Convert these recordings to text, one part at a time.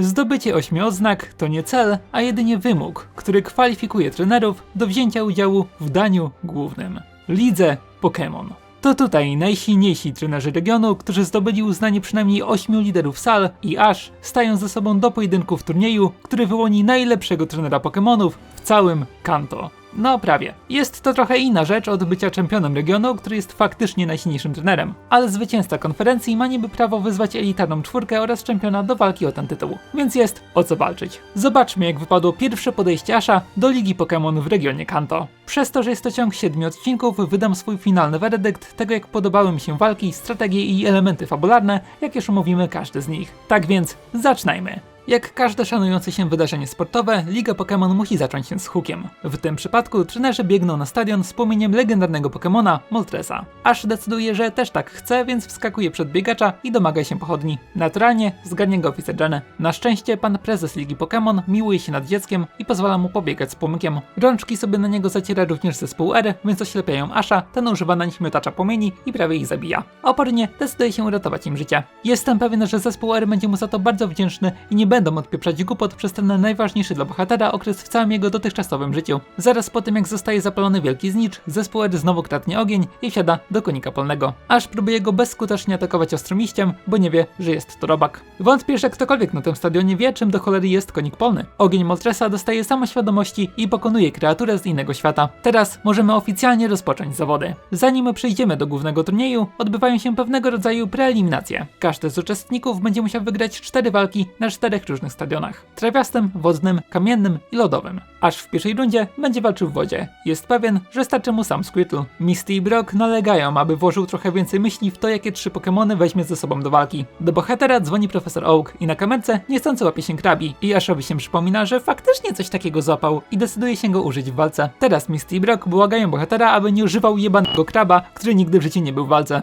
Zdobycie ośmiu odznak to nie cel, a jedynie wymóg, który kwalifikuje trenerów do wzięcia udziału w daniu głównym. Lidze Pokémon. To tutaj najsilniejsi trenerzy regionu, którzy zdobyli uznanie przynajmniej ośmiu liderów sal i aż stają ze sobą do pojedynku w turnieju, który wyłoni najlepszego trenera Pokémonów w całym Kanto. No prawie. Jest to trochę inna rzecz od bycia czempionem regionu, który jest faktycznie najsilniejszym trenerem. Ale zwycięzca konferencji ma niby prawo wyzwać elitarną czwórkę oraz czempiona do walki o ten tytuł. Więc jest o co walczyć. Zobaczmy jak wypadło pierwsze podejście Asha do Ligi Pokémon w regionie Kanto. Przez to, że jest to ciąg 7 odcinków, wydam swój finalny werydykt tego jak podobały mi się walki, strategie i elementy fabularne, jak już omówimy każdy z nich. Tak więc, zaczynajmy. Jak każde szanujące się wydarzenie sportowe, Liga Pokémon musi zacząć się z hukiem. W tym przypadku trenerzy biegną na stadion z płomieniem legendarnego Pokémona Moltresa. Aż decyduje, że też tak chce, więc wskakuje przed biegacza i domaga się pochodni. Naturalnie zgadnie go oficer Jenny. Na szczęście pan prezes Ligi Pokémon miłuje się nad dzieckiem i pozwala mu pobiegać z płomykiem. Rączki sobie na niego zaciera również zespół R, więc oślepiają Asha, ten używa na nich miotacza płomieni i prawie ich zabija. Opornie decyduje się uratować im życie. Jestem pewien, że zespół R będzie mu za to bardzo wdzięczny i nie będą odpieprzać głupot przez ten najważniejszy dla bohatera okres w całym jego dotychczasowym życiu. Zaraz po tym jak zostaje zapalony wielki znicz, zespół R znowu kradnie ogień i wsiada do konika polnego. Aż próbuje go bezskutecznie atakować ostromiściem, bo nie wie, że jest to robak. Wątpię, że ktokolwiek na tym stadionie wie, czym do cholery jest konik polny. Ogień Moltresa dostaje samoświadomości i pokonuje kreaturę z innego świata. Teraz możemy oficjalnie rozpocząć zawody. Zanim przejdziemy do głównego turnieju, odbywają się pewnego rodzaju preeliminacje. Każdy z uczestników będzie musiał wygrać cztery walki na czterech różnych stadionach. Trawiastym, wodnym, kamiennym i lodowym. Aż w pierwszej rundzie będzie walczył w wodzie. Jest pewien, że starczy mu sam Squirtle. Misty i Brock nalegają, aby włożył trochę więcej myśli w to, jakie trzy Pokémony weźmie ze sobą do walki. Do bohatera dzwoni profesor Oak i na kamerce niechcący łapie się krabi. I Ashowi się przypomina, że faktycznie coś takiego złapał i decyduje się go użyć w walce. Teraz Misty i Brock błagają bohatera, aby nie używał jebanego kraba, który nigdy w życiu nie był w walce.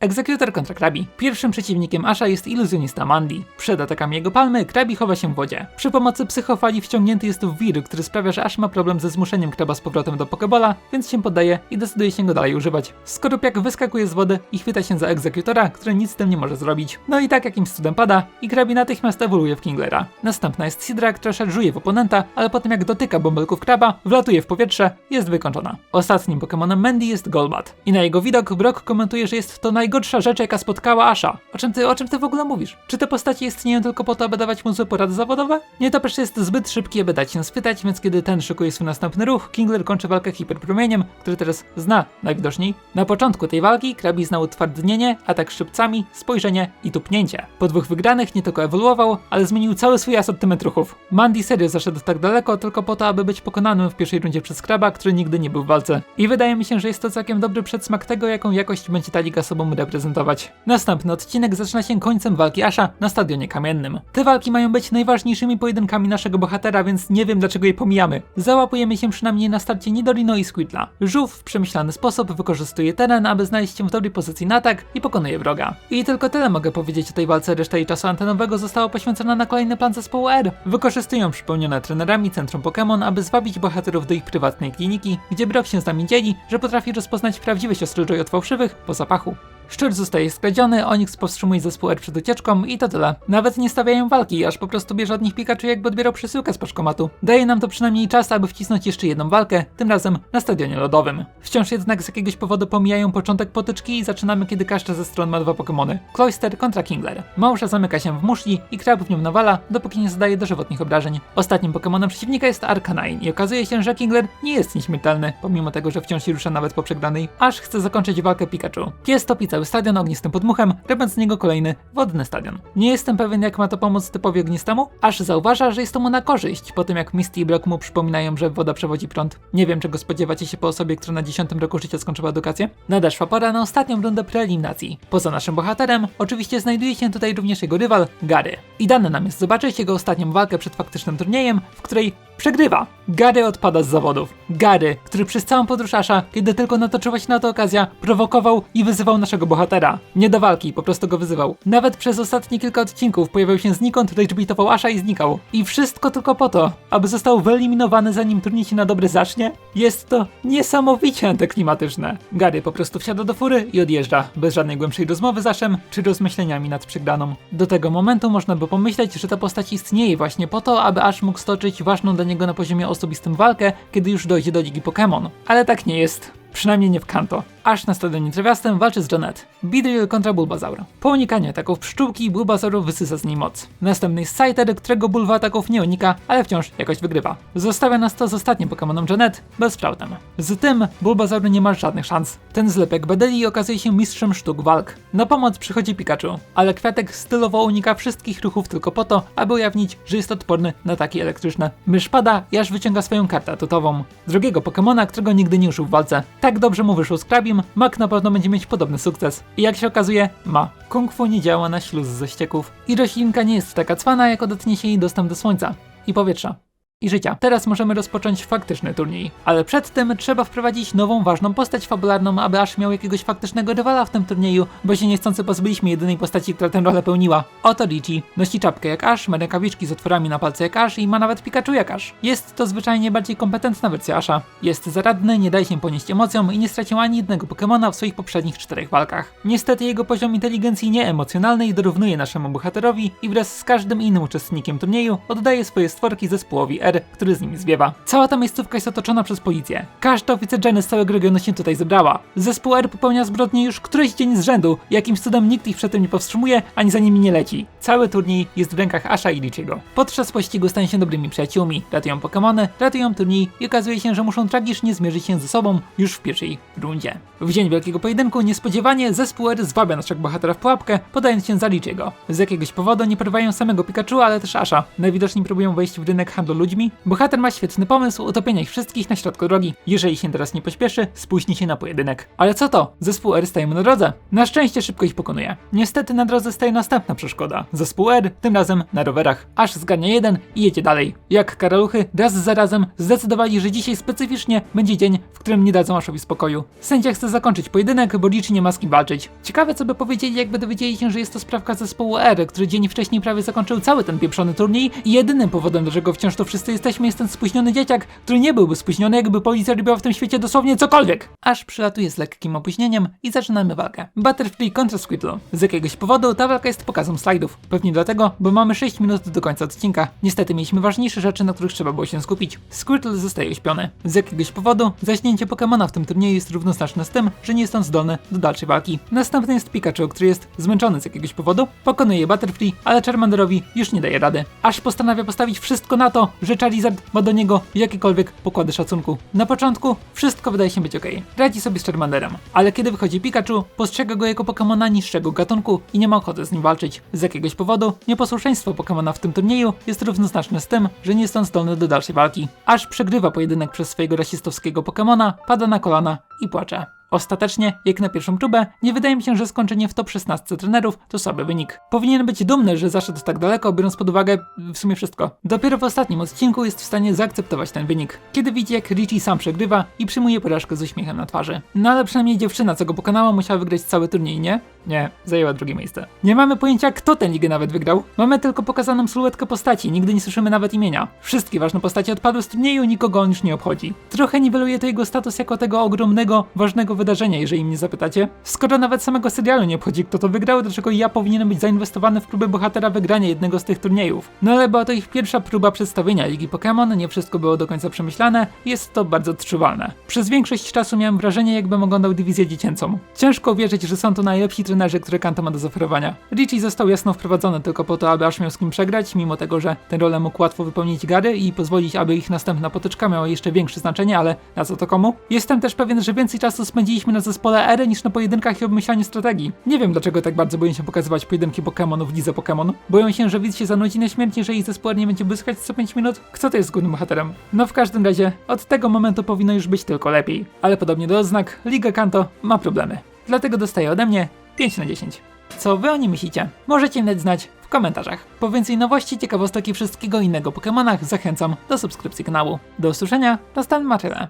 Egzekutor kontra Krabi. Pierwszym przeciwnikiem Asha jest iluzjonista Mandy. Przed atakami jego palmy Krabi chowa się w wodzie. Przy pomocy psychofali wciągnięty jest w wir, który sprawia, że Ash ma problem ze zmuszeniem kraba z powrotem do Pokebola, więc się poddaje i decyduje się go dalej używać. Skorupiak wyskakuje z wody i chwyta się za egzekutora, który nic z tym nie może zrobić. No i tak jakimś cudem pada i Krabi natychmiast ewoluuje w Kinglera. Następna jest Sidra, która szarżuje w oponenta, ale potem jak dotyka bąbelków kraba, wlatuje w powietrze, jest wykończona. Ostatnim Pokémonem Mandy jest Golbat. I na jego widok Brock komentuje, że jest to najgorsza rzecz, jaka spotkała Asha. O czym ty, o czym ty w ogóle mówisz? Czy te postacie istnieją tylko po to, aby dawać mu złe porady zawodowe? Nie, to przecież jest zbyt szybki, aby dać się schwytać, więc kiedy ten szykuje swój następny ruch, Kingler kończy walkę hiperpromieniem, który teraz zna najwidoczniej. Na początku tej walki Krabi znał utwardnienie, atak szybcami, spojrzenie i tupnięcie. Po dwóch wygranych nie tylko ewoluował, ale zmienił cały swój asortyment ruchów. Mandy serio zaszedł tak daleko tylko po to, aby być pokonanym w pierwszej rundzie przez Kraba, który nigdy nie był w walce. I wydaje mi się, że jest to całkiem dobry przedsmak tego, jaką jakość będzie ta liga sobą reprezentować. Następny odcinek zaczyna się końcem walki Asha na stadionie kamiennym. Te walki mają być najważniejszymi pojedynkami naszego bohatera, więc nie wiem dlaczego je pomijamy. Załapujemy się przynajmniej na starcie Nidorino i Squirtla. Żółw w przemyślany sposób wykorzystuje teren, aby znaleźć się w dobrej pozycji na atak i pokonuje wroga. I tylko tyle mogę powiedzieć o tej walce, reszta jej czasu antenowego została poświęcona na kolejny plan zespołu R. Wykorzystują przypełnione trenerami Centrum Pokémon, aby zwabić bohaterów do ich prywatnej kliniki, gdzie Brock się z nami dzieli, że potrafi rozpoznać prawdziwe siostry Joy od fałszywych po zapachu. Szczur zostaje skradziony, Onyx powstrzymuje zespół R przed ucieczką i to tyle. Nawet nie stawiają walki, aż po prostu bierze od nich Pikachu jakby odbierał przesyłkę z paczkomatu. Daje nam to przynajmniej czas, aby wcisnąć jeszcze jedną walkę, tym razem na stadionie lodowym. Wciąż jednak z jakiegoś powodu pomijają początek potyczki i zaczynamy kiedy każda ze stron ma dwa Pokémony. Cloyster kontra Kingler. Małża zamyka się w muszli i krab w nią nawala, dopóki nie zadaje dożywotnych obrażeń. Ostatnim Pokémonem przeciwnika jest Arcanine i okazuje się, że Kingler nie jest nieśmiertelny, pomimo tego, że wciąż się rusza nawet po przegranej, aż chce zakończyć walkę Pikachu. Pies topi cały stadion ognistym podmuchem, robiąc z niego kolejny wodny stadion. Nie jestem pewien, jak ma to pomóc typowi ognistemu, aż zauważa, że jest to mu na korzyść, po tym jak Misty i Brock mu przypominają, że woda przewodzi prąd. Nie wiem, czego spodziewacie się po osobie, która na 10 roku życia skończyła edukację. Nadeszła pora na ostatnią rundę preeliminacji. Poza naszym bohaterem, oczywiście znajduje się tutaj również jego rywal, Gary. I dane nam jest zobaczyć jego ostatnią walkę przed faktycznym turniejem, w której przegrywa. Gary odpada z zawodów. Gary, który przez całą podróż Asha, kiedy tylko natoczyła się na to okazja, prowokował i wyzywał naszego bohatera. Nie do walki, po prostu go wyzywał. Nawet przez ostatnie kilka odcinków pojawiał się znikąd, ragebitował Asha i znikał. I wszystko tylko po to, aby został wyeliminowany zanim turniej się na dobre zacznie? Jest to niesamowicie antyklimatyczne. Gary po prostu wsiada do fury i odjeżdża, bez żadnej głębszej rozmowy z Ashem, czy rozmyśleniami nad przegraną. Do tego momentu można by pomyśleć, że ta postać istnieje właśnie po to, aby Ash mógł stoczyć ważną dla niego na poziomie osobistym walkę, kiedy już dojdzie do Ligi Pokémon. Ale tak nie jest. Przynajmniej nie w Kanto. Aż na stadionie trawiastym walczy z Janet. Beedrill kontra Bulbasaur. Po unikaniu ataków pszczółki, Bulbasaur wysysa z niej moc. Następny jest Scyther, którego Bulwa ataków nie unika, ale wciąż jakoś wygrywa. Zostawia nas to z ostatnim Pokémonem Janet, Buzzsproutem. Z tym Bulbasaur nie ma żadnych szans. Ten zlepek Bedeli okazuje się mistrzem sztuk walk. Na pomoc przychodzi Pikachu, ale Kwiatek stylowo unika wszystkich ruchów tylko po to, aby ujawnić, że jest odporny na ataki elektryczne. Mysz pada aż wyciąga swoją kartę atutową. Drugiego Pokémona, którego nigdy nie użył w walce. Tak dobrze mu wyszło z Krabim, Mak na pewno będzie mieć podobny sukces. I jak się okazuje, ma. Kung Fu nie działa na śluz ze ścieków. I roślinka nie jest taka cwana, jak odetnie się jej dostęp do słońca i powietrza i życia. Teraz możemy rozpocząć faktyczny turniej. Ale przed tym trzeba wprowadzić nową, ważną postać fabularną, aby aż miał jakiegoś faktycznego rywala w tym turnieju, bo się niechcący pozbyliśmy jedynej postaci, która tę rolę pełniła. Oto Lichi. Nosi czapkę jak Ash, ma rękawiczki z otworami na palce jak Ash i ma nawet Pikachu jak Ash. Jest to zwyczajnie bardziej kompetentna wersja Asha. Jest zaradny, nie daje się ponieść emocjom i nie stracił ani jednego Pokemona w swoich poprzednich czterech walkach. Niestety jego poziom inteligencji nieemocjonalnej dorównuje naszemu bohaterowi i wraz z każdym innym uczestnikiem turnieju oddaje swoje stworki zespołowi R, który z nimi zwiewa. Cała ta miejscówka jest otoczona przez policję. Każda oficerdżeny z całego regionu się tutaj zebrała. Zespół R popełnia zbrodnie już któryś dzień z rzędu. Jakimś cudem nikt ich przed tym nie powstrzymuje, ani za nimi nie leci. Cały turniej jest w rękach Asha i Lichiego. Podczas pościgu stają się dobrymi przyjaciółmi, ratują Pokémony, ratują turniej i okazuje się, że muszą tragicznie zmierzyć się ze sobą już w pierwszej rundzie. W dzień wielkiego pojedynku niespodziewanie zespół R zwabia naszego bohatera w pułapkę, podając się za Lichiego. Z jakiegoś powodu nie porywają samego Pikachu, ale też Asha. Najwidoczniej próbują wejść w rynek handlu ludźmi, Bohater ma świetny pomysł utopienia ich wszystkich na środku drogi. Jeżeli się teraz nie pośpieszy, spóźni się na pojedynek. Ale co to? Zespół R staje mu na drodze. Na szczęście szybko ich pokonuje. Niestety na drodze staje następna przeszkoda. Zespół R, tym razem na rowerach. Aż zgarnia jeden i jedzie dalej. Jak karaluchy, raz za razem zdecydowali, że dzisiaj specyficznie będzie dzień, w którym nie dadzą Ashowi spokoju. Sędzia chce zakończyć pojedynek, bo Lichi nie ma z kim walczyć. Ciekawe co by powiedzieli, jakby dowiedzieli się, że jest to sprawka zespołu R, który dzień wcześniej prawie zakończył cały ten pieprzony turniej i jedynym powodem, dlaczego wciąż to wszyscy jesteśmy, jest ten spóźniony dzieciak, który nie byłby spóźniony, jakby policja robiła w tym świecie dosłownie cokolwiek. Aż przylatuje z lekkim opóźnieniem i zaczynamy walkę. Butterfree kontra Squirtle. Z jakiegoś powodu ta walka jest pokazem slajdów. Pewnie dlatego, bo mamy 6 minut do końca odcinka. Niestety mieliśmy ważniejsze rzeczy, na których trzeba było się skupić. Squirtle zostaje uśpiony. Z jakiegoś powodu zaśnięcie Pokemona w tym turnieju jest równoznaczne z tym, że nie jest on zdolny do dalszej walki. Następny jest Pikachu, który jest zmęczony z jakiegoś powodu, pokonuje Butterfree, ale Charmanderowi już nie daje rady. Aż postanawia postawić wszystko na to, że Charizard ma do niego jakiekolwiek pokłady szacunku. Na początku wszystko wydaje się być ok. Radzi sobie z Charmanderem, ale kiedy wychodzi Pikachu, postrzega go jako Pokemona niższego gatunku i nie ma ochoty z nim walczyć. Z jakiegoś powodu nieposłuszeństwo Pokemona w tym turnieju jest równoznaczne z tym, że nie jest on zdolny do dalszej walki. Aż przegrywa pojedynek przez swojego rasistowskiego Pokemona, pada na kolana i płacze. Ostatecznie, jak na pierwszą próbę, nie wydaje mi się, że skończenie w top 16 trenerów to słaby wynik. Powinien być dumny, że zaszedł tak daleko, biorąc pod uwagę w sumie wszystko. Dopiero w ostatnim odcinku jest w stanie zaakceptować ten wynik, kiedy widzi jak Richie sam przegrywa i przyjmuje porażkę z uśmiechem na twarzy. No ale przynajmniej dziewczyna, co go pokonała, musiała wygrać cały turniej, nie? Nie, zajęła drugie miejsce. Nie mamy pojęcia, kto tę ligę nawet wygrał. Mamy tylko pokazaną sylwetkę postaci, nigdy nie słyszymy nawet imienia. Wszystkie ważne postacie odpadły z turnieju, nikogo on już nie obchodzi. Trochę niweluje to jego status jako tego ogromnego, ważnego wydarzenia, jeżeli mnie zapytacie. Skoro nawet samego serialu nie obchodzi, kto to wygrał, dlaczego ja powinienem być zainwestowany w próbę bohatera wygrania jednego z tych turniejów. No ale była to ich pierwsza próba przedstawienia Ligi Pokémon, nie wszystko było do końca przemyślane, jest to bardzo odczuwalne. Przez większość czasu miałem wrażenie, jakbym oglądał dywizję dziecięcą. Ciężko uwierzyć, że są to najlepsi trenerzy, które Kanto ma do zaoferowania. Richie został jasno wprowadzony tylko po to, aby aż miał z kim przegrać, mimo tego, że tę rolę mógł łatwo wypełnić Gary i pozwolić, aby ich następna potyczka miała jeszcze większe znaczenie, ale na co to komu? Jestem też pewien, że więcej czasu spędziliśmy na zespole R niż na pojedynkach i obmyślaniu strategii. Nie wiem dlaczego tak bardzo boję się pokazywać pojedynki Pokémonów w lidze Pokémon. Boją się, że widz się zanudzi na śmierć, jeżeli zespół R nie będzie błyskać co 5 minut? Kto to jest głównym bohaterem? No w każdym razie, od tego momentu powinno już być tylko lepiej. Ale podobnie do odznak, Liga Kanto ma problemy. Dlatego dostaje ode mnie 5 na 10. Co wy o nim myślicie? Możecie mi dać znać w komentarzach. Po więcej nowości, ciekawostek i wszystkiego innego o Pokemonach zachęcam do subskrypcji kanału. Do usłyszenia, następnym tyle.